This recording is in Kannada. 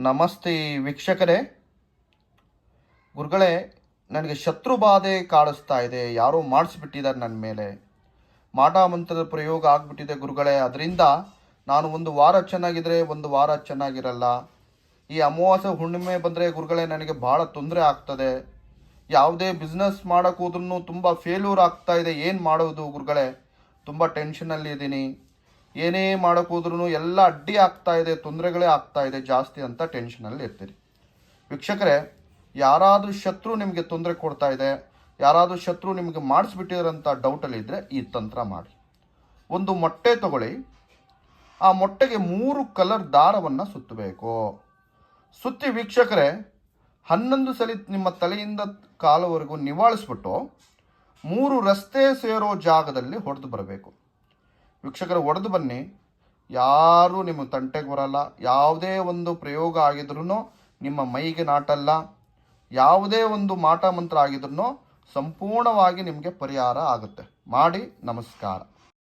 ನಮಸ್ತೆ ವೀಕ್ಷಕರೇ. ಗುರುಗಳೇ, ನನಗೆ ಶತ್ರು ಬಾಧೆ ಕಾಡಿಸ್ತಾ ಇದೆ. ಯಾರೋ ಮಾಡಿಸ್ಬಿಟ್ಟಿದ್ದಾರೆ ನನ್ನ ಮೇಲೆ. ಮಂತ್ರದ ಪ್ರಯೋಗ ಆಗಿಬಿಟ್ಟಿದೆ ಗುರುಗಳೇ. ಅದರಿಂದ ನಾನು ಒಂದು ವಾರ ಚೆನ್ನಾಗಿದ್ರೆ ಒಂದು ವಾರ ಚೆನ್ನಾಗಿರಲ್ಲ. ಈ ಅಮಾವಾಸ್ಯೆ ಹುಣ್ಣಿಮೆ ಬಂದರೆ ಗುರುಗಳೇ, ನನಗೆ ಭಾಳ ತೊಂದರೆ ಆಗ್ತದೆ. ಯಾವುದೇ ಬಿಸ್ನೆಸ್ ಮಾಡೋಕ್ಕೋದ್ರೂ ತುಂಬ ಫೇಲ್ಯೂರ್ ಆಗ್ತಾ ಇದೆ. ಏನು ಮಾಡೋದು ಗುರುಗಳೇ? ತುಂಬ ಟೆನ್ಷನಲ್ಲಿ ಇದ್ದೀನಿ. ಏನೇ ಮಾಡೋಕ್ಕೋದ್ರೂ ಎಲ್ಲ ಅಡ್ಡಿ ಆಗ್ತಾ ಇದೆ, ತೊಂದರೆಗಳೇ ಆಗ್ತಾ ಇದೆ, ಜಾಸ್ತಿ ಅಂತ ಟೆನ್ಷನಲ್ಲಿ ಇರ್ತೀರಿ. ವೀಕ್ಷಕರೇ, ಯಾರಾದರೂ ಶತ್ರು ನಿಮಗೆ ತೊಂದರೆ ಕೊಡ್ತಾ ಇದೆ, ಯಾರಾದರೂ ಶತ್ರು ನಿಮಗೆ ಮಾಡಿಸ್ಬಿಟ್ಟಿರೋಂಥ ಡೌಟಲ್ಲಿ ಇದ್ದರೆ ಈ ತಂತ್ರ ಮಾಡಿ. ಒಂದು ಮೊಟ್ಟೆ ತಗೊಳ್ಳಿ. ಆ ಮೊಟ್ಟೆಗೆ ಮೂರು ಕಲರ್ ದಾರವನ್ನು ಸುತ್ತಬೇಕು. ಸುತ್ತಿ ವೀಕ್ಷಕರೇ, ಹನ್ನೊಂದು ಸಲ ನಿಮ್ಮ ತಲೆಯಿಂದ ಕಾಲವರೆಗೂ ನಿವಾಳಿಸ್ಬಿಟ್ಟು ಮೂರು ರಸ್ತೆ ಸೇರೋ ಜಾಗದಲ್ಲಿ ಹೊಡೆದು ಬರಬೇಕು. ವೀಕ್ಷಕರು, ಒಡೆದು ಬನ್ನಿ. ಯಾರೂ ನಿಮ್ಮ ತಂಟೆಗೆ ಬರಲ್ಲ. ಯಾವುದೇ ಒಂದು ಪ್ರಯೋಗ ಆಗಿದ್ರೂ ನಿಮ್ಮ ಮೈಗೆ ನಾಟಲ್ಲ. ಯಾವುದೇ ಒಂದು ಮಾಟ ಮಂತ್ರ ಆಗಿದ್ರೂ ಸಂಪೂರ್ಣವಾಗಿ ನಿಮಗೆ ಪರಿಹಾರ ಆಗುತ್ತೆ. ಮಾಡಿ ನಮಸ್ಕಾರ.